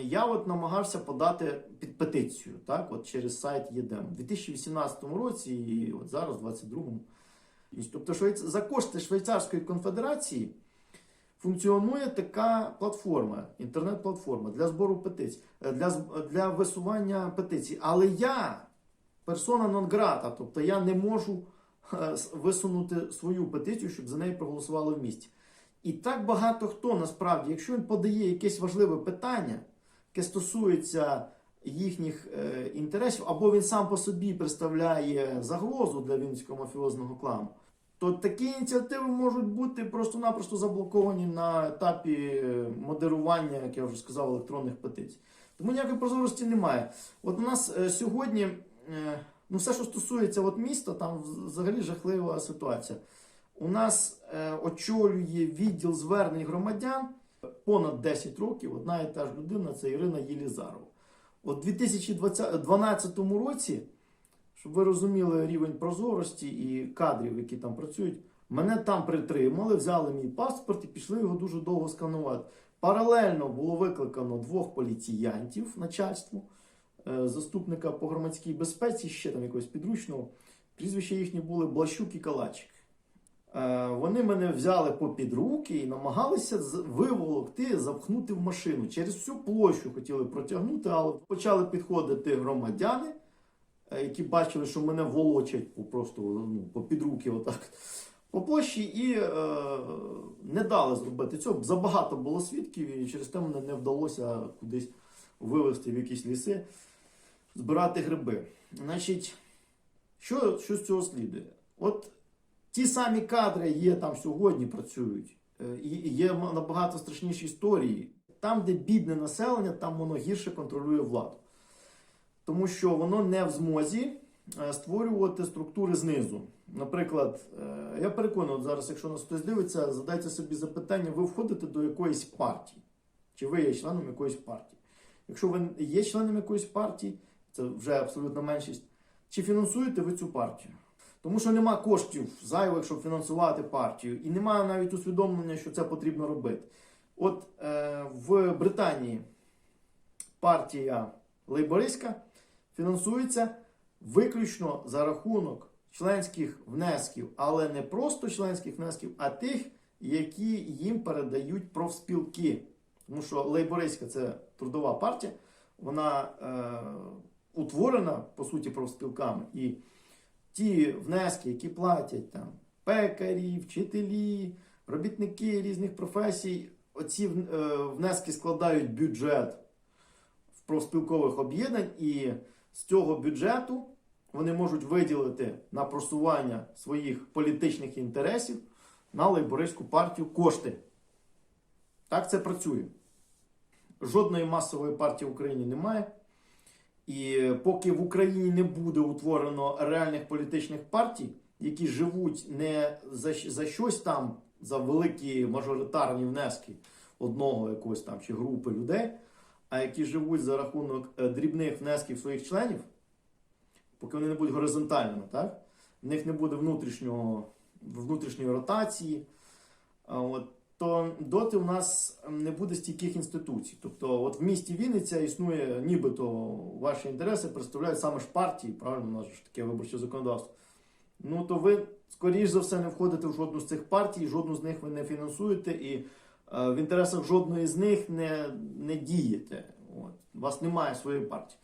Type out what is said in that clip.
я от намагався подати під петицію, так, от через сайт ЄДЕМ у 2018 році і от зараз, в 2022. І, Тобто, швейц... за кошти Швейцарської конфедерації функціонує така платформа, інтернет-платформа для збору петицій, е, для, для висування петицій. Але я персона нон-грата, тобто я не можу е, висунути свою петицію, щоб за неї проголосували в місті. І так багато хто насправді, якщо він подає якесь важливе питання, яке стосується їхніх е, інтересів, або він сам по собі представляє загрозу для вінницького мафіозного клану, то такі ініціативи можуть бути просто-напросто заблоковані на етапі е, модерування, як я вже сказав, електронних петицій. Тому ніякої прозорості немає. От у нас е, сьогодні, ну все, що стосується от міста, там взагалі жахлива ситуація. У нас очолює відділ звернень громадян понад 10 років. Одна і та ж людина це Ірина Єлізарова. От у 2012 році, щоб ви розуміли рівень прозорості і кадрів, які там працюють, мене там притримали, взяли мій паспорт і пішли його дуже довго сканувати. Паралельно було викликано двох поліціянтів начальству, е, заступника по громадській безпеці, ще там якогось підручного. Прізвища їхні були Блащук і Калачик. Е, Вони мене взяли попід руки і намагалися виволокти, запхнути в машину. Через всю площу хотіли протягнути, але почали підходити громадяни, е, які бачили, що мене волочать просто ну, попід руки отак по площі, і е, не дали зробити цього. Забагато було свідків, і через те мене не вдалося кудись вивезти в якісь ліси, збирати гриби. Значить, що, що з цього слідує? От ті самі кадри є там сьогодні, працюють. Е, І є набагато страшніші історії. Там, де бідне населення, там воно гірше контролює владу. Тому що воно не в змозі е, створювати структури знизу. Наприклад, е, я переконаний, зараз, якщо нас хтось дивиться, задайте собі запитання, ви входите до якоїсь партії, чи ви є членом якоїсь партії. Якщо ви є членом якоїсь партії, це вже абсолютна меншість, чи фінансуєте ви цю партію? Тому що нема коштів зайвих, щоб фінансувати партію, і немає навіть усвідомлення, що це потрібно робити. От е, в Британії партія лейбористська фінансується виключно за рахунок членських внесків, але не просто членських внесків, а тих, які їм передають профспілки. Тому що лейбористська це трудова партія, вона е, утворена по суті профспілками. І ті внески, які платять там пекарі, вчителі, робітники різних професій, оці е, внески складають бюджет в профспілкових об'єднань, і з цього бюджету вони можуть виділити на просування своїх політичних інтересів на лейбористську партію кошти. Так це працює. Жодної масової партії в Україні немає. І поки в Україні не буде утворено реальних політичних партій, які живуть не за, за щось там, за великі мажоритарні внески одного якогось там чи групи людей, а які живуть за рахунок е, дрібних внесків своїх членів, поки вони не будуть горизонтальними, так? в них не буде внутрішньої ротації. От, то доти у нас не буде стійких інституцій. Тобто, от в місті Вінниця існує, нібито ваші інтереси представляють саме ж партії, правильно, у нас ж таке виборче законодавство. Ну то ви, скоріш за все, не входите в жодну з цих партій, жодну з них ви не фінансуєте, і е, в інтересах жодної з них не, не дієте. От. У вас немає своєї партії.